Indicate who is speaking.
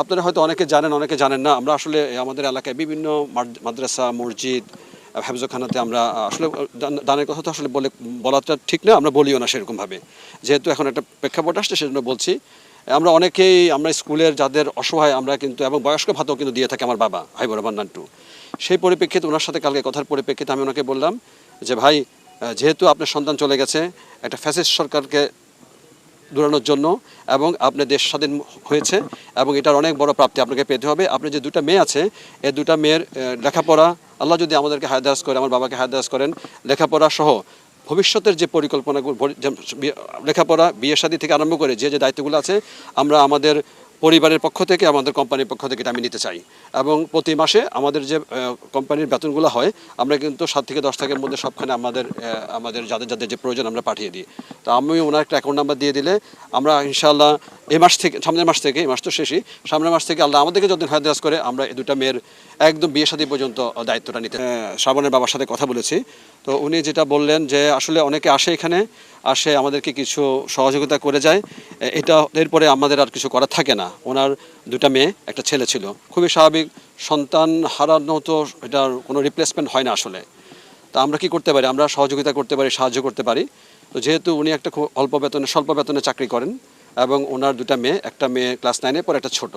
Speaker 1: আপনারা হয়তো অনেকে জানেন অনেকে জানেন না। আমরা আসলে আমাদের এলাকায় বিভিন্ন মাদ্রাসা, মসজিদ, হাফজখানাতে আমরা আসলে দানের কথা তো আসলে বলে, বলাটা ঠিক না, আমরা বলিও না সেরকমভাবে। যেহেতু এখন একটা প্রেক্ষাপট আসছে, সেজন্য বলছি, আমরা অনেকেই, আমরা স্কুলের যাদের অসহায়, আমরা কিন্তু, এবং বয়স্ক ভাতাও কিন্তু দিয়ে থাকে আমার বাবা ভাই বরাবর নান্টু। সেই পরিপ্রেক্ষিতে ওনার সাথে কালকে কথার পরিপ্রেক্ষিতে আমি ওনাকে বললাম যে, ভাই যেহেতু আপনার সন্তান চলে গেছে, একটা ফ্যাসিস্ট সরকারকে দূরানোর জন্য এবং আপনি দেশ স্বাধীন হয়েছে এবং এটার অনেক বড় প্রাপ্তি আপনাকে পেতে হবে। আপনি যে দুটা মেয়ে আছে এই দুটা মেয়ের লেখাপড়া, আল্লাহ যদি আমাদেরকে হায়দাস করে, আমার বাবাকে হায়দাস করেন, লেখাপড়া সহ ভবিষ্যতের যে পরিকল্পনাগুলো লেখাপড়া বিয়ের শাদী থেকে আরম্ভ করে যে যে দায়িত্বগুলো আছে, আমরা আমাদের পরিবারের পক্ষ থেকে, আমাদের কোম্পানির পক্ষ থেকে এটা আমি নিতে চাই। এবং প্রতি মাসে আমাদের যে কোম্পানির বেতনগুলো হয়, আমরা কিন্তু সাত থেকে দশ টাকার মধ্যে সবখানে আমাদের আমাদের যাদের যাদের যে প্রয়োজন আমরা পাঠিয়ে দিই। তো আমি ওনার একটা অ্যাকাউন্ট নাম্বার দিয়ে দিলে আমরা ইনশাআল্লাহ এই মাস থেকে, সামনের মাস থেকে, এই মাস তো শেষই, সামনের মাস থেকে আল্লাহ আমাদেরকে যতদিন হায়াদাস করে, আমরা এই দুটা মেয়ের একদম বিয়ে শাদী পর্যন্ত দায়িত্বটা নিতে শ্রাবণের বাবার সাথে কথা বলেছি। তো উনি যেটা বললেন যে, আসলে অনেকে আসে এখানে, আসে আমাদেরকে কিছু সহযোগিতা করে যায়। এটা, এরপরে আমাদের আর কিছু করার থাকে না। ওনার দুটা মেয়ে, একটা ছেলে ছিল। খুবই স্বাভাবিক, সন্তান হারানো তো এটার কোনো রিপ্লেসমেন্ট হয় না আসলে। তা আমরা কি করতে পারি? আমরা সহযোগিতা করতে পারি, সাহায্য করতে পারি। তো যেহেতু উনি একটা খুব অল্প বেতনে, স্বল্প বেতনে চাকরি করেন এবং ওনার দুটা মেয়ে একটা মেয়ে ক্লাস নাইনে পর একটা ছোট।